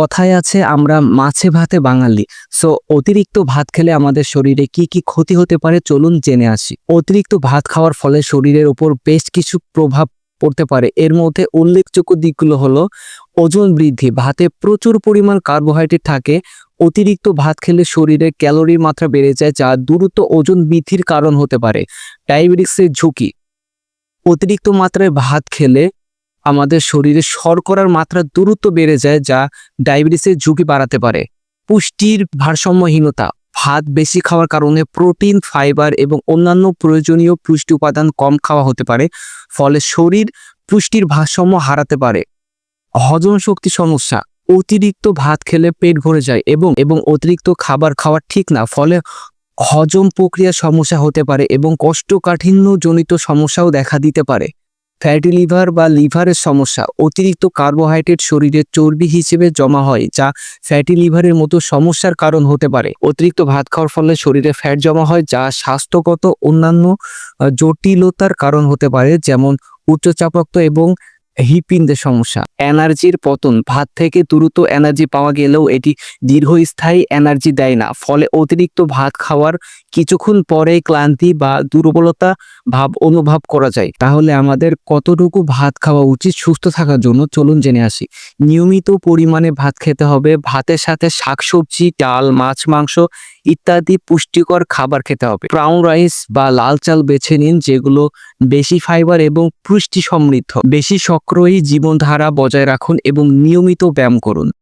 কথায় আছে, আমরা মাছে ভাতে বাঙালি। সো অতিরিক্ত ভাত খেলে আমাদের শরীরে কি কি ক্ষতি হতে পারে চলুন জেনে আসি। অতিরিক্ত ভাত খাওয়ার ফলে শরীরের উপর বেশ কিছু প্রভাব পড়তে পারে। এর মধ্যে উল্লেখযোগ্য দিকগুলো হলো, ওজন বৃদ্ধি, ভাতে প্রচুর পরিমাণ কার্বোহাইড্রেট থাকে, অতিরিক্ত ভাত খেলে শরীরে ক্যালোরির মাত্রা বেড়ে যায়, যা দ্রুত ওজন বৃদ্ধির কারণ হতে পারে। ডায়াবেটিক্সের ঝুঁকি, অতিরিক্ত মাত্রায় ভাত খেলে আমাদের শরীরে শর্করার মাত্রা দ্রুত বেড়ে যায় যা ডায়াবেটিসের ঝুঁকি বাড়াতে পারে। পুষ্টির ভারসাম্যহীনতা, ভাত বেশি খাওয়ার কারণে প্রোটিন, ফাইবার এবং অন্যান্য প্রয়োজনীয় পুষ্টি উপাদান কম খাওয়া হতে পারে, ফলে শরীর পুষ্টির ভারসাম্য হারাতে পারে। হজম শক্তি সমস্যা, অতিরিক্ত ভাত খেলে পেট ভরে যায় এবং এবং অতিরিক্ত খাবার খাওয়া ঠিক না, ফলে হজম প্রক্রিয়া সমস্যা হতে পারে এবং কোষ্ঠকাঠিন্য জনিত সমস্যাও দেখা দিতে পারে। ফ্যাটি লিভার বা লিভারের সমস্যা অতিরিক্ত কার্বোহাইড্রেট শরীরে চর্বি হিসেবে জমা হয়, যা ফ্যাটি লিভারের মতো সমস্যার কারণ হতে পারে। অতিরিক্ত ভাত খাওয়ার ফলে শরীরে ফ্যাট জমা হয়, যা স্বাস্থ্যগত অন্যান্য জটিলতার কারণ হতে পারে, যেমন উচ্চচাপক্ত এবং হৃৎপিণ্ডের সমস্যা। এনার্জির পতন, ভাত থেকে দ্রুত এনার্জি পাওয়া গেলেও এটি দীর্ঘস্থায়ী এনার্জি দেয় না, ফলে অতিরিক্ত ভাত খাওয়ার কিছুক্ষণ পরে ক্লান্তি বা দুর্বলতা ভাব অনুভব করা যায়। তাহলে আমাদের কতটুকু ভাত খাওয়া উচিত সুস্থ থাকার জন্য? চলুন জেনে আসি। নিয়মিত পরিমাণে ভাত খেতে হবে। ভাতের সাথে শাকসবজি, ডাল, মাছ, মাংস ইত্যাদি পুষ্টিকর খাবার খেতে হবে। ব্রাউন রাইস বা লাল চাল বেছে নিন, যেগুলো বেশি ফাইবার এবং পুষ্টি সমৃদ্ধ বেশি সক্রিয় জীবনধারা বজায় রাখুন এবং নিয়মিত ব্যায়াম করুন।